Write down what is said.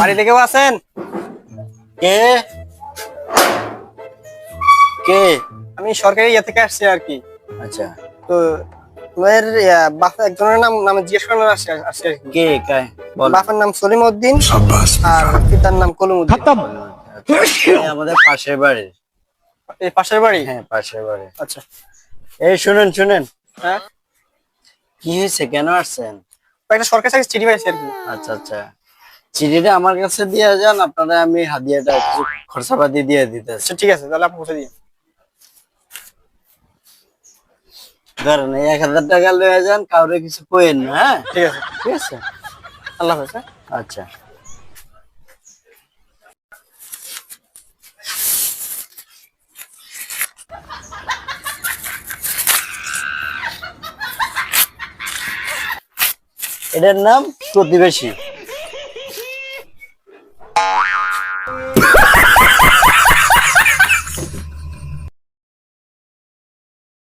বাড়িতে কেউ আছেন? কে? কে? আমি সরকারি ইয়ে থেকে আসছি আর কি। আচ্ছা। তো তোমার বাপা একজনের নাম নামে জিজ্ঞেস করার আসছে আসছে কে। কে বল। বাবার নাম সলিম উদ্দিন আর পিতার নাম কলম উদ্দিন আমাদের পাশের বাড়ি। এই পাশের বাড়ি? হ্যাঁ পাশের বাড়ি। আচ্ছা। এই শুনেন শুনেন। হ্যাঁ? কি হয়েছে? কেন আসছেন? একটা সরকারি চাকরি চিঠি পাইছি আর কি। আচ্ছা আচ্ছা। চিঠিটা আমার কাছে দিয়ে যান আপনারা আমি হাদিয়াটা একটু খরচাপাতি দিয়ে দিতেছি। আচ্ছা ঠিক আছে তাহলে আপনি পৌঁছে দিন। ধরেন এক হাজার টাকা লয়ে যান কাউরে কিছু কইেন না হ্যাঁ? ঠিক আছে। ঠিক আছে? আল্লাহ হাফেজ হ্যাঁ? আচ্ছা। এটার নাম প্রতিবেশী।